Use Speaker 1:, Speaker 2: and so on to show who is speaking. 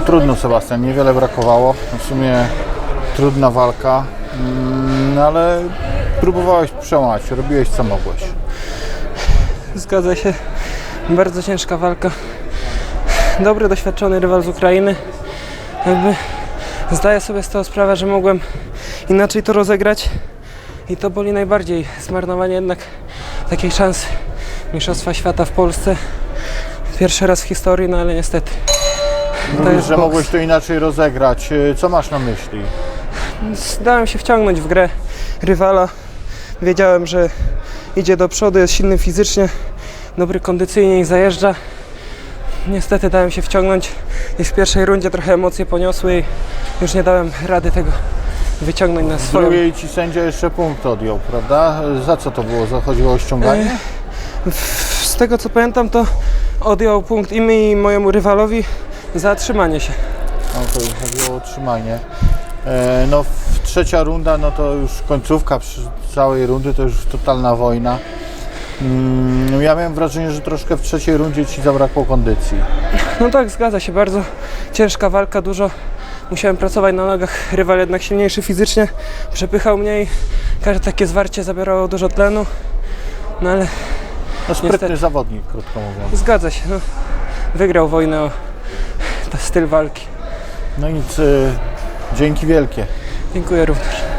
Speaker 1: trudno Sebastian, niewiele brakowało. W sumie trudna walka, mm, no ale próbowałeś przełamać, robiłeś co mogłeś.
Speaker 2: Zgadza się. Bardzo ciężka walka. Dobry, doświadczony rywal z Ukrainy. Jakby zdaję sobie z tego sprawę, że mogłem inaczej to rozegrać. I to boli najbardziej. Zmarnowanie jednak takiej szansy Mistrzostwa Świata w Polsce. Pierwszy raz w historii, no ale niestety. To
Speaker 1: Mówisz,
Speaker 2: jest
Speaker 1: że
Speaker 2: boks.
Speaker 1: mogłeś to inaczej rozegrać. Co masz na myśli?
Speaker 2: Dałem się wciągnąć w grę rywala. Wiedziałem, że idzie do przodu, jest silny fizycznie, dobry kondycyjnie i zajeżdża. Niestety dałem się wciągnąć i w pierwszej rundzie trochę emocje poniosły i już nie dałem rady tego wyciągnąć na
Speaker 1: W
Speaker 2: swoją.
Speaker 1: drugiej ci sędzia jeszcze punkt odjął, prawda? Za co to było? Zachodziło o ściąganie?
Speaker 2: Z tego co pamiętam, to odjął punkt i mi i mojemu rywalowi za trzymanie się.
Speaker 1: No to już chodziło o utrzymanie. E, No trzecia runda, no to już końcówka przy całej rundy, to już totalna wojna. Mm, Ja miałem wrażenie, że troszkę w trzeciej rundzie ci zabrakło kondycji.
Speaker 2: No tak, zgadza się, bardzo ciężka walka, dużo musiałem pracować na nogach, rywal jednak silniejszy fizycznie, przepychał mnie i każde takie zwarcie zabierało dużo tlenu, no ale
Speaker 1: No sprytny
Speaker 2: Niestety.
Speaker 1: zawodnik, krótko mówiąc.
Speaker 2: zgadza się, no. wygrał wojnę o styl walki.
Speaker 1: No nic, y, dzięki wielkie.
Speaker 2: Dziękuję również.